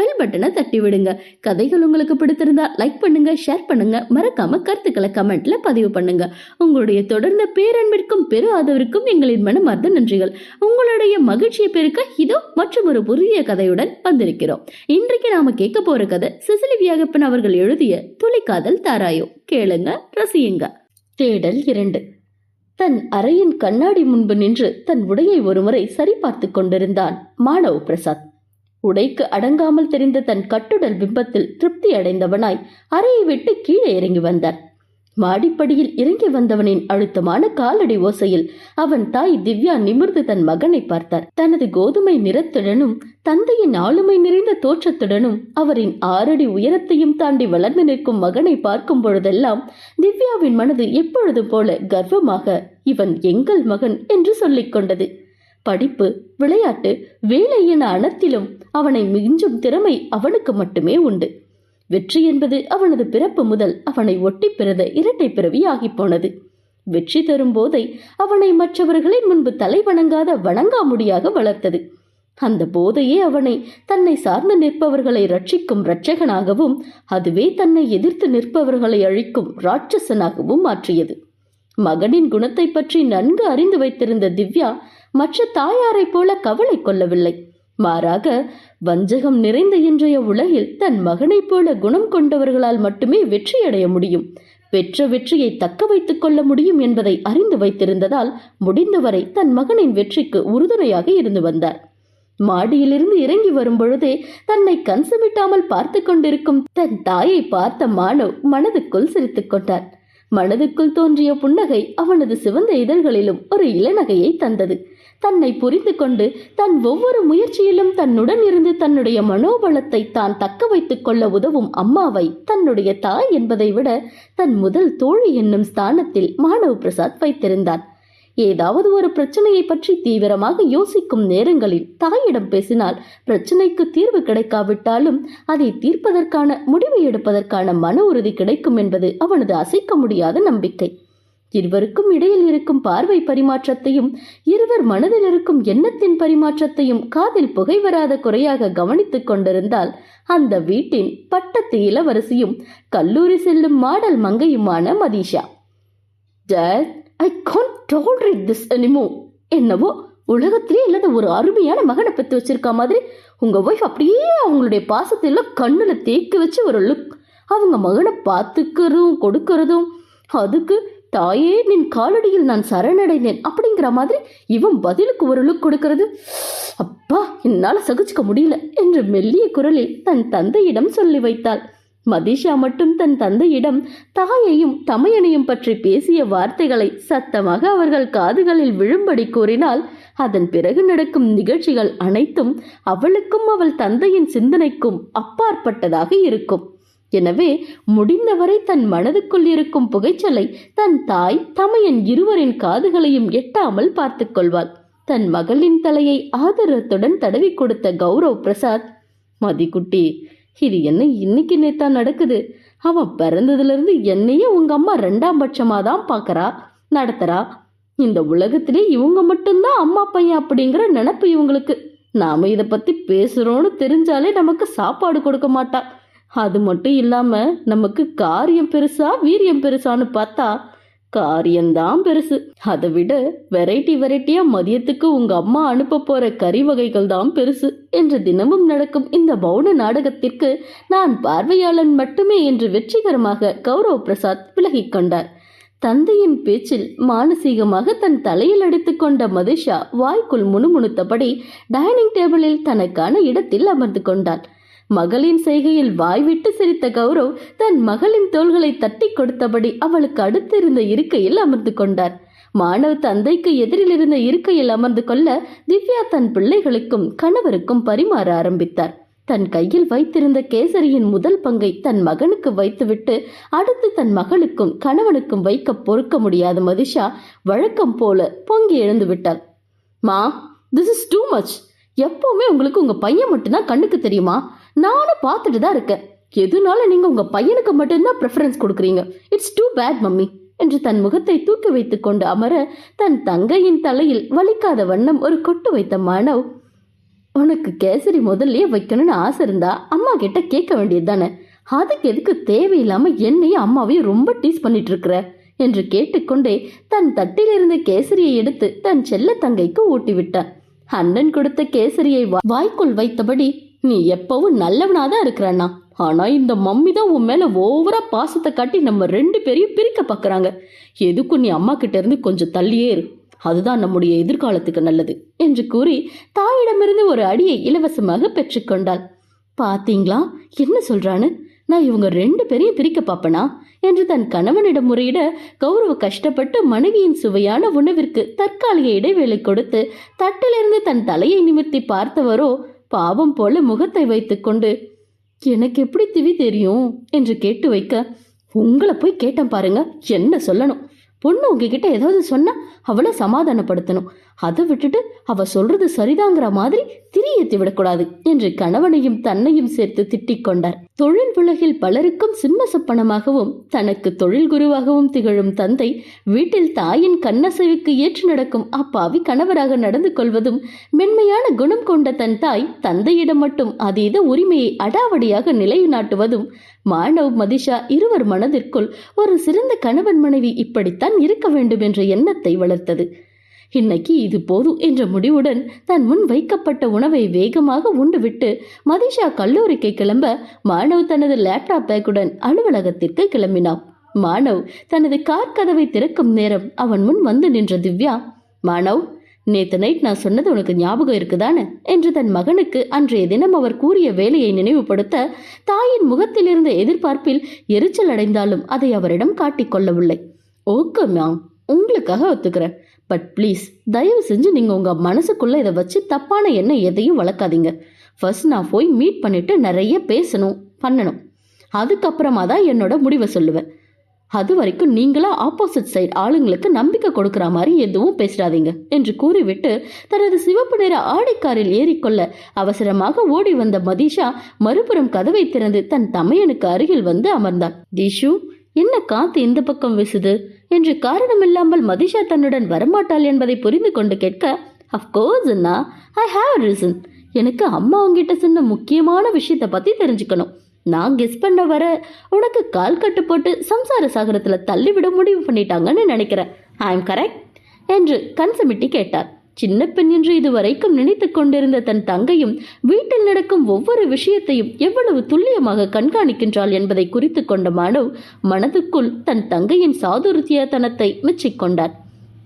Bell பட்டனை தட்டி விடுங்க கதைகள் உங்களுக்கு பிடித்திருந்தா லைக் பண்ணுங்க ஷேர் பண்ணுங்க. மறக்காம கருத்துக்களை கமெண்ட்ல பதிவு பண்ணுங்க. உங்களுடைய தொடர்ந்த பேரன்பிற்கும் பெரு ஆதரவிற்கும் எங்களின் மனமார்ந்த நன்றிகள். உங்களுடைய மகிழ்ச்சியை பெருக்க இதோ மற்றும் ஒரு புதிய கதையுடன் வந்திருக்கிறோம். இன்றைக்கு நாம கேட்க போற கதை சிசிலி வியாகப்பன் அவர்கள் எழுதிய துளிக்காதல் தாராயோ. கேளுங்க ரசியுங்க. தேடல் இரண்டு. தன் அறையின் கண்ணாடி முன்பு நின்று தன் உடையை ஒருமுறை சரிபார்த்து கொண்டிருந்தான் மாணவ் பிரசாத். உடைக்கு அடங்காமல் தெரிந்த தன் கட்டுடல் பிம்பத்தில் திருப்தி அடைந்தவனாய் அறையை விட்டு கீழே இறங்கி வந்தான் மாடிப்படியில் இறங்கி வந்தவனின் அழுத்தமான காலடி ஓசையில் அவன் தாய் திவ்யா நிமிர்ந்து தன் மகனை பார்த்தார். தனது கோதுமை நிறத்துடனும் தந்தையின் ஆளுமை நிறைந்த தோற்றத்துடனும் அவரின் ஆறடி உயரத்தையும் தாண்டி வளர்ந்து நிற்கும் மகனை பார்க்கும் பொழுதெல்லாம் திவ்யாவின் மனது எப்பொழுது போல கர்வமாக இவன் எங்கள் மகன் என்று சொல்லிக் கொண்டது. படிப்பு விளையாட்டு வேலை என அனத்திலும் அவனை மிஞ்சும் திறமை அவனுக்கு மட்டுமே உண்டு. வெற்றி என்பது அவனது பிறப்பு முதல் அவனை ஒட்டி பிறந்த இரட்டை பிறவி ஆகிப்போனது வெற்றி தரும் போதை அவனை மற்றவர்களின் முன்பு தலை வணங்காத வணங்காமுடியாக வளர்த்தது. அந்த போதையே அவனை தன்னை சார்ந்து நிற்பவர்களை ரட்சிக்கும் இரட்சகனாகவும் அதுவே தன்னை எதிர்த்து நிற்பவர்களை அழிக்கும் ராட்சசனாகவும் மாற்றியது. மகனின் குணத்தை பற்றி நன்கு அறிந்து வைத்திருந்த திவ்யா மற்ற தாயாரைப் போல கவலை கொள்ளவில்லை. மாறாக வஞ்சகம் நிறைந்த இன்றைய உலகில் தன் மகனைப் போல குணம் கொண்டவர்களால் மட்டுமே வெற்றியடைய முடியும். பெற்ற வெற்றியை தக்க வைத்துக் கொள்ள முடியும் என்பதை அறிந்து வைத்திருந்ததால் முடிந்தவரை தன் மகனின் வெற்றிக்கு உறுதுணையாக இருந்து வந்தார். மாடியிலிருந்து இறங்கி வரும் பொழுதே தன்னை கண்சுமிட்டாமல் பார்த்து கொண்டிருக்கும் தன் தாயை பார்த்த மானவ் மனதுக்குள் சிரித்துக் கொண்டார். மனதுக்குள் தோன்றிய புன்னகை அவனது சிவந்த இதழ்களிலும் ஒரு இளநகையை தந்தது. தன்னை புரிந்து கொண்டு தன் ஒவ்வொரு முயற்சியிலும் தன்னுடன் இருந்து தன்னுடைய மனோபலத்தை தான் தக்க வைத்துக் கொள்ள உதவும் அம்மாவை தன்னுடைய தாய் என்பதை விட தன் முதல் தோழி என்னும் ஸ்தானத்தில் மாணவ பிரசாத் வைத்திருந்தான் ஏதாவது ஒரு பிரச்சனையை பற்றி தீவிரமாக யோசிக்கும் நேரங்களில் தாயிடம் பேசினால் பிரச்சனைக்கு தீர்வு கிடைக்காவிட்டாலும் அதை தீர்ப்பதற்கான முடிவை எடுப்பதற்கான மன உறுதி கிடைக்கும் என்பது அவனது அசைக்க முடியாத நம்பிக்கை. இருவருக்கும் இடையில் இருக்கும் பார்வை பரிமாற்றத்தையும் இருவர் மனதில் இருக்கும் எண்ணத்தின் பரிமாற்றத்தையும் காதில் புகை வராத குறையாக கவனித்துக் கொண்டிருந்தால் அந்த வீட்டின் பட்டத்து இளவரசியும் கல்லூரி செல்லும் model மங்கையுமான Matheesha. That I can't tolerate this anymore என்னவோ? உலகத்திலே இல்லாத ஒரு அருமையான மகனை பெற்று வச்சிருக்க மாதிரி உங்க ஒய்ஃப் அப்படியே அவங்களுடைய பாசத்தையெல்லாம் கண்ணுல தேக்கி வச்சு ஒரு லுக் அவங்க மகனை பார்த்துக்கிறதும் கொடுக்கறதும் அதுக்கு தாயே நின் காலடியில் நான் சரணடைந்தேன். அப்படிங்கிற மாதிரி இவன் பதிலுக்கு ஒரு லுக் கொடுக்கிறது. அப்பா என்னால் சகிச்சுக்க முடியல என்று மெல்லிய குரலில் தன் தந்தையிடம் சொல்லி வைத்தாள். மதிஷா மட்டும் தன் தந்தையிடம் தாயையும் தமையனையும் பற்றி பேசிய வார்த்தைகளை சத்தமாக அவர்கள் காதுகளில் விழும்படி கூறினால் அதன் பிறகு நடக்கும் நிகழ்ச்சிகள் அனைத்தும் அவளுக்கும் அவள் தந்தையின் சிந்தனைக்கும் அப்பாற்பட்டதாக இருக்கும். எனவே முடிந்தவரை தன் மனதுக்குள் இருக்கும் புகைச்சலை தன் தாய் தமையன் இருவரின் காதுகளையும் எட்டாமல் பார்த்து கொள்வாள். தன் மகளின் தலையை ஆதரத்துடன் தடவி கொடுத்த கௌரவ் பிரசாத் மதிக்குட்டி இது என்ன இன்னைக்கு நேத்தா நடக்குது? அவன் பிறந்ததுலேருந்து என்னையே உங்க அம்மா ரெண்டாம் பட்சமாக தான் பார்க்கறா நடத்துறா? இந்த உலகத்திலே இவங்க மட்டும்தான் அம்மா பையன் அப்படிங்கிற நினப்பு இவங்களுக்கு. நாம இதை பத்தி பேசுகிறோன்னு தெரிஞ்சாலே நமக்கு சாப்பாடு கொடுக்க மாட்டா. அது மட்டும் இல்லாம நமக்கு காரியம் பெருசா வீரியம் பெருசான்னு பார்த்தா காரியம்தான் பெருசு. அதை விட வெரைட்டி வெரைட்டியா மதியத்துக்கு உங்க அம்மா அனுப்ப போற கறி வகைகள் தான் பெருசு என்று தினமும் நடக்கும் இந்த பௌன நாடகத்திற்கு நான் பார்வையாளன் மட்டுமே என்று வெற்றிகரமாக கௌரவ் பிரசாத் விலகிக் கொண்டார். தந்தையின் பேச்சில் மானசீகமாக தன் தலையில் அடித்துக்கொண்ட மதிஷா வாய்க்குள் முணுமுணுத்தபடி டைனிங் டேபிளில் தனக்கான இடத்தில் அமர்ந்து கொண்டாள். மகளின் செய்கையில் வாய்விட்டு சிரித்த கௌரவ் தன் மகளின் தோள்களை தட்டி கொடுத்தபடி அவளுக்கு அடுத்திருந்த இருக்கையில் அமர்ந்து கொண்டார். மாணவ தந்தைக்கு எதிரில் இருந்த இருக்கையில் அமர்ந்து கொள்ள திவ்யா தன் பிள்ளைகளுக்கும் கணவருக்கும் பரிமாற ஆரம்பித்தார். தன் கையில் வைத்திருந்த கேசரியின் முதல் பங்கை தன் மகனுக்கு வைத்துவிட்டு அடுத்து தன் மகளுக்கும் கணவனுக்கும் வைக்க பொறுக்க முடியாத மதிஷா வழக்கம் போல பொங்கி எழுந்து விட்டாள். மா திஸ் இஸ் டூ மச் எப்பவுமே உங்களுக்கு உங்க பையன் மட்டும்தான் கண்ணுக்கு தெரியுமா? நானும் பார்த்துட்டு தான் இருக்கேன். எதுனால நீங்க உங்க பையனுக்கு மட்டும்தான் ப்ரிஃபரன்ஸ் கொடுக்குறீங்க? It's too bad mummy. என்று தன் முகத்தை தூக்கி வைத்துக் கொண்டு அமர தன் தங்கையின் தலையில் வலிக்காத வண்ணம் ஒரு கொட்டு வைத்த மாணவ் உனக்கு கேசரி முதல்லயே வைக்கணும்னு ஆசை இருந்தா அம்மா கிட்ட கேட்க வேண்டியது தானே? அதுக்கு எதுக்கு தேவையில்லாம என்னையும் அம்மாவையும் ரொம்ப டீஸ் பண்ணிட்டு இருக்கிற? என்று கேட்டுக்கொண்டே தன் தட்டிலிருந்து கேசரியை எடுத்து தன் செல்ல தங்கைக்கு ஊட்டிவிட்டான். அண்ணன் கொடுத்த கேசரியை வாய்க்குள் வைத்தபடி நீ எப்பவும் நல்லவனாதான் இருக்கிறண்ணா ஆனா இந்த மம்மி தான் உன் மேல ஓவரா பாசத்தை காட்டி நம்ம ரெண்டு பேரையும் பிரிக்க பார்க்குறாங்க எதுக்கும் நீ அம்மா கிட்ட இருந்து கொஞ்சம் தள்ளியே இரு. அதுதான் நம்முடைய எதிர்காலத்துக்கு நல்லது என்று கூறி தாயிடமிருந்து ஒரு அடியை இலவசமாக பெற்றுக்கொண்டாள் பாத்தீங்களா? என்ன சொல்றான்னு? நான் இவங்க ரெண்டு பேரையும் பிரிக்க பார்ப்பனா என்று தன் கணவனிடம் முறையிட கௌரவ கஷ்டப்பட்டு மனைவியின் சுவையான உணவிற்கு தற்காலிக இடைவேளை கொடுத்து தட்டிலிருந்து தன் தலையை நிமிர்த்தி பார்த்தவரோ பாவம் போல முகத்தை வைத்துக்கொண்டு எனக்கு எப்படி திவி தெரியும்? என்று கேட்டு வைக்க உங்களை போய் கேட்டேன் பாருங்க என்ன சொல்லணும்? பொண்ணு உங்ககிட்ட ஏதாவது சொன்னா அவளை சமாதானப்படுத்தணும். அதை விட்டுட்டு அவ சொல்றது சரிதாங்கிற மாதிரி திரியத்தி விடக்கூடாது என்று கணவனையும் தன்னையும் சேர்த்து திட்டிக் கொண்டார். தொழில் உலகில் பலருக்கும் சிம்மசப்பனமாகவும் தனக்கு தொழில் குருவாகவும் திகழும் தந்தை வீட்டில் தாயின் கண்ணசைவுக்கு ஏற்று நடக்கும் அப்பாவி கணவராக நடந்து கொள்வதும் மென்மையான குணம் கொண்ட தன் தாய் தந்தையிடம் மட்டும் அதீத உரிமையை அடாவடியாக நிலைநாட்டுவதும் மாணவ் மதிஷா இருவர் மனதிற்குள் ஒரு சிறந்த கணவன் மனைவி இப்படித்தான் இருக்க வேண்டும் என்ற எண்ணத்தை வளர்த்தது. இன்னைக்கு இது போதும் என்ற முடிவுடன் தன் முன் வைக்கப்பட்ட உணவை வேகமாக உண்டுவிட்டு மதிஷா கல்லூரிக்கு கிளம்ப மாணவ் தனது லேப்டாப் பேக்குடன் அலுவலகத்திற்கு கிளம்பினான். மாணவ் தனது கார் கதவை திறக்கும் நேரம் அவன் முன் வந்து நின்ற திவ்யா மாணவ் நேத்து நைட் நான் சொன்னது உனக்கு ஞாபகம் இருக்குதானே? என்று தன் மகனுக்கு அன்றைய தினம் அவர் கூறிய வேலையை நினைவுபடுத்த தாயின் முகத்திலிருந்த எதிர்பார்ப்பில் எரிச்சல் அடைந்தாலும் அதை அவரிடம் காட்டிக் கொள்ளவில்லை. Okay ma'am. உங்களுக்காக ஒத்துக்கிறேன். பட் ப்ளீஸ் தயவு செஞ்சு நீங்கள் உங்கள் மனசுக்குள்ளே இதை வச்சு தப்பான எண்ணம் எதையும் வளர்க்காதீங்க. ஃபர்ஸ்ட் நான் போய் மீட் பண்ணிவிட்டு நிறைய பேசணும் பண்ணணும். அதுக்கப்புறமா தான் என்னோட முடிவை சொல்லுவேன். அது வரைக்கும் நீங்களா ஆப்போசிட் சைட் ஆளுங்களுக்கு நம்பிக்கை கொடுக்குற மாதிரி எதுவும் பேசிடாதீங்க என்று கூறிவிட்டு தனது சிவப்பு நிற ஆடைக்காரில் ஏறிக்கொள்ள அவசரமாக ஓடி வந்த மதீஷா மறுபுறம் கதவை திறந்து தன் தமையனுக்கு அருகில் வந்து அமர்ந்தார் தீஷு என்ன காத்து இந்த பக்கம் வீசுது? என்று காரணமில்லாமல் மதிஷா தன்னுடன் வரமாட்டாள் என்பதை புரிந்து கொண்டு கேட்க அஃப்கோர்ஸ் அண்ணா. ஐ ஹாவ் ரீசன் எனக்கு அம்மா உங்ககிட்ட சொன்ன முக்கியமான விஷயத்தை பற்றி தெரிஞ்சுக்கணும். நான் கெஸ் பண்ண வர உனக்கு கால் கட்டு போட்டு சம்சார சாகரத்துல தள்ளிவிட முடிவு பண்ணிட்டாங்கன்னு நினைக்கிறேன். ஐ எம் கரெக்ட் என்று கன்சமிட்டி கேட்டார். சின்ன பெண் என்று இதுவரைக்கும் நினைத்துக் கொண்டிருந்த தன் தங்கையும் வீட்டில் நடக்கும் ஒவ்வொரு விஷயத்தையும் எவ்வளவு துல்லியமாக கண்காணிக்கின்றாள் என்பதை குறித்து கொண்ட மாணவ் மனதுக்குள் தன் தங்கையின் சாதுர்த்தியத்தனத்தை மெச்சிக்கொண்டார்.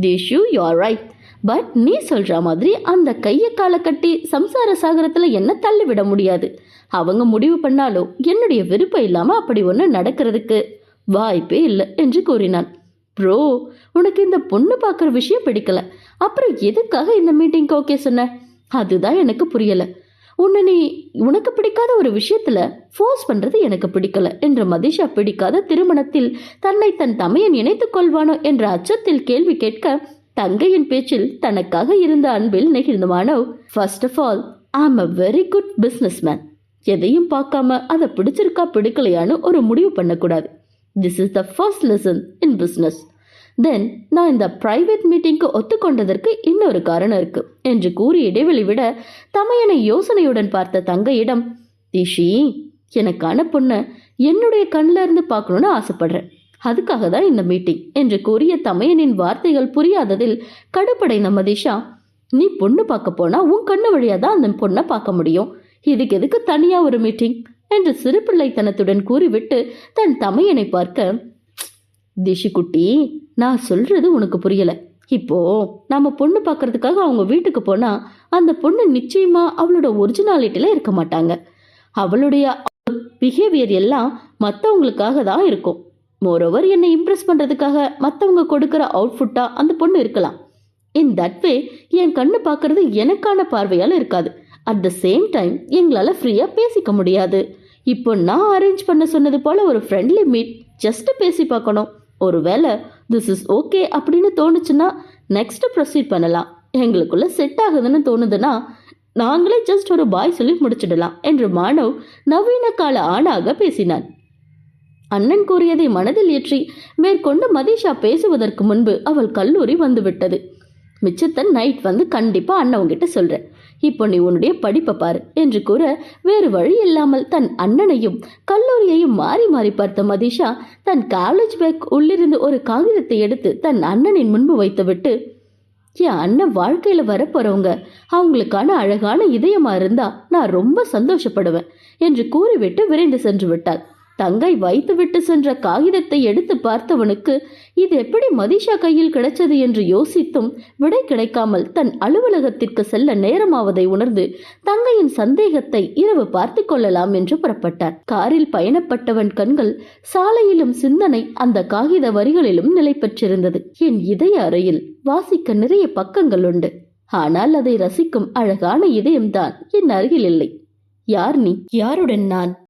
Dishu you are right but நீ சொல்ற மாதிரி அந்த கையை காலை கட்டி சம்சார சாகரத்துல என்ன தள்ளிவிட முடியாது? அவங்க முடிவு பண்ணாலோ என்னுடைய விருப்பம் இல்லாம அப்படி ஒன்று நடக்கிறதுக்கு வாய்ப்பே இல்லை என்று கூறினான். ப்ரோ உனக்கு இந்த பொண்ணு பார்க்குற விஷயம் பிடிக்கல. அப்புறம் எதுக்காக இந்த மீட்டிங்க்கு ஓகே சொன்ன? அதுதான் எனக்கு புரியல. உன்னை நீ உனக்கு பிடிக்காத ஒரு விஷயத்துல ஃபோர்ஸ் பண்றது எனக்கு பிடிக்கல என்ற மதிஷா பிடிக்காத திருமணத்தில் தன்னை தன் தமையன் இணைத்துக் கொள்வானோ என்ற அச்சத்தில் கேள்வி கேட்க தங்கையின் பேச்சில் தனக்காக இருந்த அன்பில் நெகிழ்ந்த Manav first of all I'm a very good business man எதையும் பார்க்காம அதை பிடிச்சிருக்கா பிடிக்கலையான்னு ஒரு முடிவு பண்ணக்கூடாது. This is the first lesson in business then நான் இந்த பிரைவேட் மீட்டிங்க்கு ஒத்துக்கொண்டதற்கு இன்னொரு காரணம் இருக்கு என்று கூறி இடைவெளி விட தமையனை யோசனையுடன் பார்த்த தங்கையிடம் திஷி எனக்கான பொண்ணை என்னுடைய கண்ணில் இருந்து பார்க்கணுன்னு ஆசைப்படுறேன். அதுக்காக தான் இந்த மீட்டிங் என்று கூறிய தமையனின் வார்த்தைகள் புரியாததில் கடுப்படைந்த மதிஷா நீ பொண்ணு பார்க்க போனா உன் கண்ணு வழியா தான் அந்த பொண்ணை பார்க்க முடியும். இதுக்கு எதுக்கு தனியா ஒரு மீட்டிங் என்று சிறுபிள்ளைத்தனத்துடன் கூறிவிட்டு தன் தமையனை பார்க்க திஷிக்குட்டி நான் சொல்றது உனக்கு புரியல. இப்போ நம்ம பொண்ணு பார்க்கறதுக்காக அவங்க வீட்டுக்கு போனா அந்த பொண்ணு நிச்சயமா அவளோட ஒரிஜினாலிட்டியில இருக்க மாட்டாங்க. அவளுடைய பிஹேவியர் எல்லாம் மற்றவங்களுக்காக தான் இருக்கும். மோரோவர் என்னை இம்ப்ரெஸ் பண்றதுக்காக மற்றவங்க கொடுக்குற அவுட்ஃபுட்டாக அந்த பொண்ணு இருக்கலாம். இன் தட் வே என் கண்ணு பார்க்கறது எனக்கான பார்வையால் இருக்காது. அட் த சேம் டைம் எங்களால் ஃப்ரீயாக பேசிக்க முடியாது. இப்போ நான் அரேஞ்ச் பண்ண சொன்னது போல ஒரு ஃப்ரெண்ட்லி மீட் ஜஸ்ட் பேசி பார்க்கணும். ஒருவேளை திஸ் இஸ் ஓகே அப்படின்னு தோணுச்சுன்னா நெக்ஸ்ட் ப்ரொசீட் பண்ணலாம். எங்களுக்குள்ள செட் ஆகுதுன்னு தோணுதுன்னா நாங்களே ஜஸ்ட் ஒரு பாய் சொல்லி முடிச்சிடலாம் என்று மாணவ் நவீன கால ஆணாக பேசினான். அண்ணன் கூறியதை மனதில் ஏற்றி மேற்கொண்டு மதீஷா பேசுவதற்கு முன்பு அவள் கல்லூரி வந்துவிட்டது. மிச்சத்தன் நைட் வந்து கண்டிப்பாக அண்ணவங்கிட்ட சொல்கிறேன் இப்போ நீ உன்னுடைய படிப்பை பாரு என்று கூற வேறு வழி இல்லாமல் தன் அண்ணனையும் கல்லூரியையும் மாறி மாறி பார்த்த மதிஷா தன் காலேஜ் பேக் உள்ளிருந்து ஒரு காகிதத்தை எடுத்து தன் அண்ணனின் முன்பு வைத்துவிட்டு என் அண்ணன் வாழ்க்கையில் வரப்போறவங்க அவங்களுக்கான அழகான இதயமா இருந்தா நான் ரொம்ப சந்தோஷப்படுவேன் என்று கூறிவிட்டு விரைந்து சென்று விட்டாள். தங்கை வைத்துவிட்டு சென்ற காகிதத்தை எடுத்து பார்த்தவனுக்கு இது எப்படி மதிஷா கையில் கிடைச்சது? என்று யோசித்தும் விடை கிடைக்காமல் தன் அலுவலகத்திற்கு செல்ல நேரமாவதை உணர்ந்து தங்கையின் சந்தேகத்தை இரவு பார்த்து கொள்ளலாம் என்று புறப்பட்டார். காரில் பயணப்பட்டவன் கண்கள் சாலையிலும் சிந்தனை அந்த காகித வரிகளிலும் நிலை பெற்றிருந்தது. என் இதய அறையில் வாசிக்க நிறைய பக்கங்கள் உண்டு. ஆனால் அதை ரசிக்கும் அழகான இதயம்தான் என் அருகில் இல்லை. யார் நீ? யாருடன் நான்?